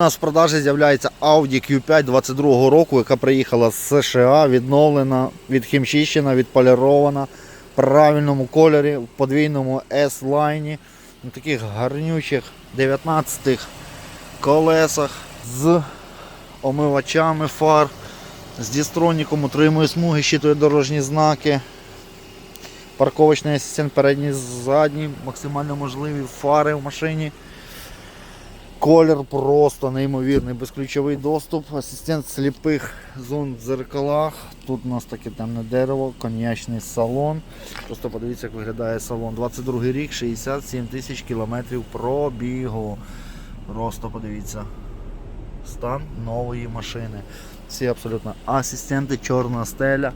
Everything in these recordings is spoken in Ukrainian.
У нас в продажі з'являється Audi Q5 22 року, яка приїхала з США, відновлена, відхімчищена, відполірована в правильному кольорі, в подвійному S-лайні, на таких гарнючих 19 колесах з омивачами фар, з дістроніком, утримує смуги, щитує дорожні знаки. Парковочний асистент передній, задній, максимально можливі фари в машині. Колір просто неймовірний, безключовий доступ, асистент сліпих зон в дзеркалах. Тут у нас таке темне дерево, коньячний салон. Просто подивіться, як виглядає салон. 22 рік, 67 тисяч кілометрів пробігу. Просто подивіться. Стан нової машини. Всі абсолютно асистенти, чорна стеля,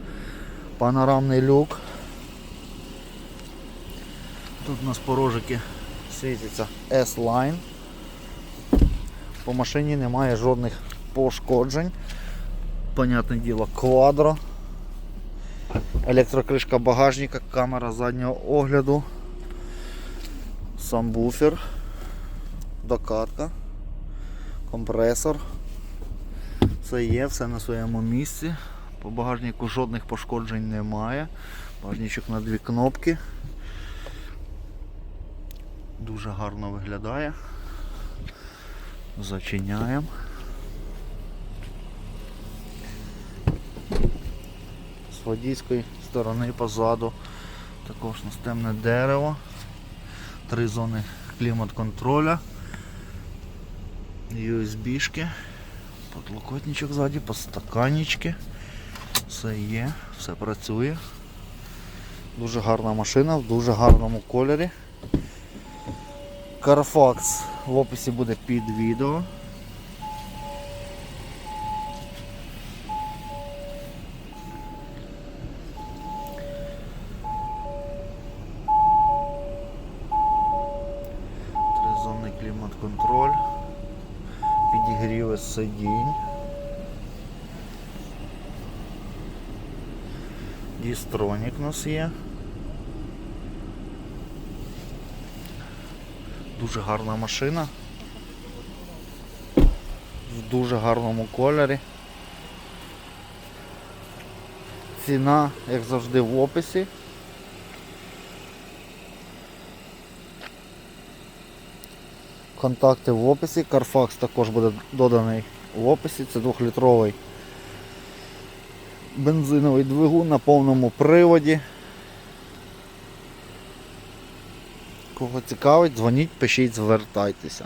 панорамний люк. Тут у нас порожики світяться S-Line. По машині немає жодних пошкоджень. Понятне діло, квадро. Електрокришка багажника, камера заднього огляду, самбуфер, докатка, компресор. Все є, все на своєму місці. По багажнику жодних пошкоджень немає. Багажничок на дві кнопки. Дуже гарно виглядає. Зачиняємо. З водійської сторони позаду також у нас темне дерево, три зони клімат-контроля, USB-шки, подлокотничок ззаді, постаканнички. Все є, все працює. Дуже гарна машина в дуже гарному кольорі. Carfax в описі буде під відео. Тризонний клімат-контроль, підігріви сидінь. Дістронік у нас є. Дуже гарна машина. В дуже гарному кольорі. Ціна, як завжди, в описі. Контакти в описі. Carfax також буде доданий в описі. Це 2-літровий бензиновий двигун на повному приводі. Кого цікавить, дзвоніть, пишіть, звертайтеся.